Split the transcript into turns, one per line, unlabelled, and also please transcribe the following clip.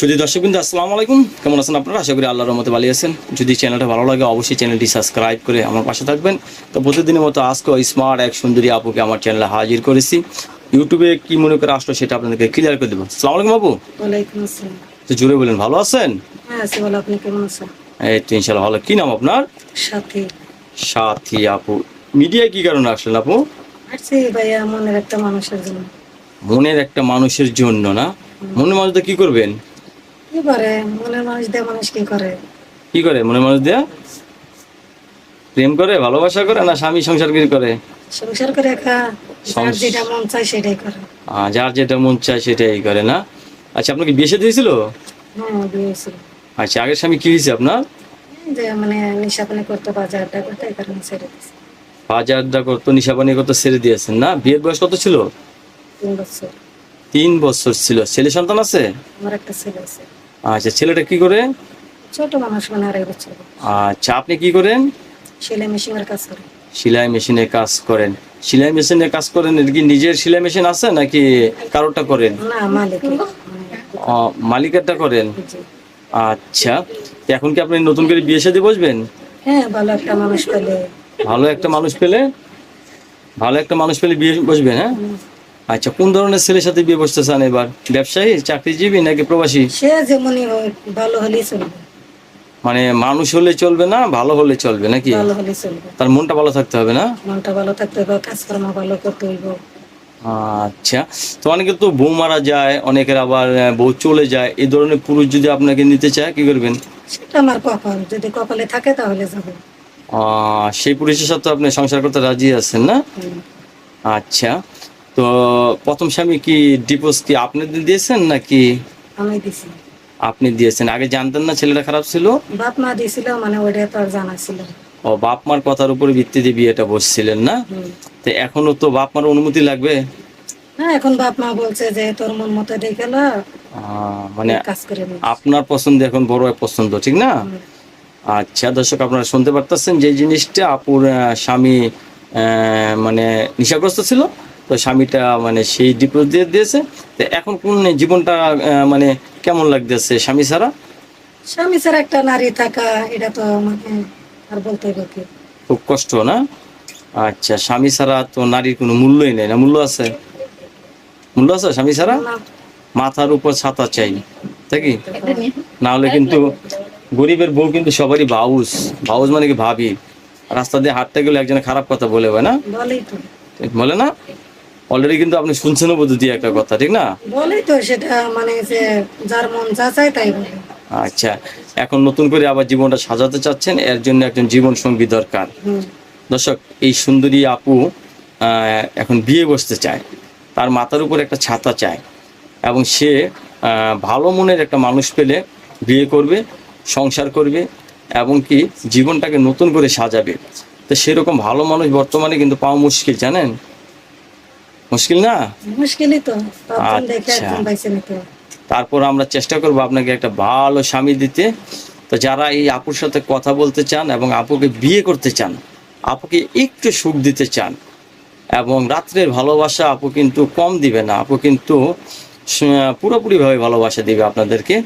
শুধু দর্শক বিন্দু আসসালামু আলাইকুম। কেমন আছেন আপনারা? আশা করি আল্লাহর রহমতে ভালো আছেন। যদি চ্যানেলটা ভালো লাগে অবশ্যই চ্যানেলটি সাবস্ক্রাইব করে আমার পাশে থাকবেন। তো প্রতিদিনের মতো আজকে স্মার্ট এক সুন্দরী আপুকে আমার চ্যানেলে হাজির করেছি। ইউটিউবে কি মনে করে আসলো সেটা আপনাদেরকে ক্লিয়ার করে দেবো। আসসালামু আলাইকুম আপু। তো জুড়ে বলেন ভালো আছেন?
হ্যাঁ আছি বলো আপনি কেমন আছেন?
এই তো ইনশাল্লাহ ভালো। কি নাম আপনার?
সাথী।
সাথী আপু। মিডিয়ায় কি কারণে আসলেন আপু?
ভাইয়া মনের একটা মানুষের জন্য।
মনের একটা মানুষের জন্য না? মনের মানুষ দিয়ে কি করবেন?
কি করে? মনের মানুষ দিয়ে মানুষ কি করে?
কি করে মনের মানুষ দেয়া? প্রেম করে ভালোবাসা করে না স্বামী সংসার করে
সংসার করে একা? যার যেটা মন চায় সেটাই করে।
যার যেটা মন চায় সেটাই করে না? আচ্ছা আপনাকে বিয়ে সাথে হয়েছিল?
হ্যাঁ
আচ্ছা আগের স্বামী কি হয়েছে আপনার?
যে মানে নিশাপানি করতে এই কারণে ছেড়ে দিয়েছে।
বাজারটা করতো নিশাপানি করতো ছেড়ে দিয়েছেন না? বিয়ের বয়স কত ছিল?
তিন বছর।
তিন বছর ছিল। ছেলে সন্তান আছে?
আমার একটা ছেলে আছে।
আচ্ছা ছেলেটা কি করে?
ছোট মানুষ মানে আড়াই বছর
আচ্ছা আপনি কি করেন?
সেলাই মেশিনের কাজ করে।
সেলাই মেশিনে কাজ করেন। সেলাই মেশিনে কাজ করেন কি নিজের সেলাই মেশিন আছে নাকি কারোরটা করেন?
না মালিক
মালিকেরটা করেন? আচ্ছা তো এখন কি আপনি নতুন করে বিয়ে সাথে বসবেন?
হ্যাঁ ভালো একটা মানুষ পেলে।
ভালো একটা মানুষ পেলে? ভালো একটা মানুষ পেলে বিয়ে বসবেন হ্যাঁ? আচ্ছা কোন ধরনের ছেলের সাথে বিয়ে বসতে চান এবার? ব্যবসায়ী চাকরিজীবী নাকি প্রবাসী?
সে যেমনই হোক ভালো হলেই চলবে।
মানে মানুষ হলে চলবে না ভালো হলে চলবে নাকি?
ভালো হলেই চলবে।
তার মনটা ভালো থাকতে হবে না?
মনটা ভালো থাকতে হবে কাজকর্ম ভালো করতে হইব।
আচ্ছা তো অনেকে তো বউ মারা যায় অনেকের আবার আহ, বউ চলে যায় এই ধরনের পুরুষ যদি আপনাকে নিতে চায় কি করবেন?
সেটা আমার কপাল যদি কপালে থাকে তাহলে যাব।
আহ, সেই পুরুষের সাথে আপনি সংসার করতে রাজি আছেন না? আচ্ছা তো প্রথম স্বামী কি ডিভোর্স কি আপনি দিয়েছেন নাকি?
আমি দিছি
আপনি দিয়েছেন। আগে জানতেন না ছেলেটা খারাপ ছিল?
বাপ মা দিছিল মানে ওইটা তো আর জানা ছিল।
ও বাপ মার কথার উপরে ভিত্তিতে বিয়েটা বসছিলেন না? তো এখনও তো বাপ মার অনুমতি লাগবে?
হ্যাঁ এখন বাপ মা বলছে যে তোর মন মতো দেখে
আহ, মানে
কাজ করে নি
আপনার পছন্দ এখন বড় পছন্দ ঠিক না? আচ্ছা দর্শক আপনারা শুনতে পারতেছেন যে জিনিসটা আপুর স্বামী আহ, মানে নিশাগ্রস্ত ছিল? তো স্বামীটা মানে সেই ডিপ্রোজ দিয়ে দিয়েছে। তো এখন কোন জীবনটা মানে কেমন লাগতেছে স্বামী ছাড়া?
স্বামী ছাড়া একটা নারী থাকা এটা তো মানে আর বলতে হবে
খুব কষ্ট না? আচ্ছা স্বামী ছাড়া তো নারীর কোনো মূল্যই নেই না? মূল্য আছে? মূল্য আছে স্বামী ছাড়া? মাথার উপর ছাতা চাই তাই কি? না হলে কিন্তু গরিবের বউ কিন্তু সবারই বাউস। বাউস মানে কি ভাবি? রাস্তা দিয়ে হাঁটতে গেলে একজনে খারাপ কথা বলে হয় না? বলে না? অলরেডি কিন্তু আপনি শুনছেনও দিয়ে একটা কথা ঠিক না?
বলেই তো সেটা মানে যে যার মন যা চায় তাই বলে।
আচ্ছা এখন নতুন করে আবার জীবনটা সাজাতে চাচ্ছেন এর জন্য একজন জীবন সঙ্গী দরকার দর্শক এই সুন্দরী আপু এখন বিয়ে বসতে চায়। তার মাথার উপর একটা ছাতা চায়। এবং সে ভালো মনের একটা মানুষ পেলে বিয়ে করবে সংসার করবে এবং কি জীবনটাকে নতুন করে সাজাবে। তো সেরকম ভালো মানুষ বর্তমানে কিন্তু পাওয়া মুশকিল জানেন? মুশকিল না?
মুশকিলই তো।
আচ্ছা। তারপর আমরা চেষ্টা করব আপনাকে একটা ভালো স্বামী দিতে। তো যারা এই আপুর সাথে কথা বলতে চান এবং আপুকে বিয়ে করতে চান আপুকে একটু সুখ দিতে চান এবং রাত্রের ভালোবাসা আপু কিন্তু কম দিবে না। আপু কিন্তু পুরোপুরিভাবে ভালোবাসা দিবে আপনাদেরকে।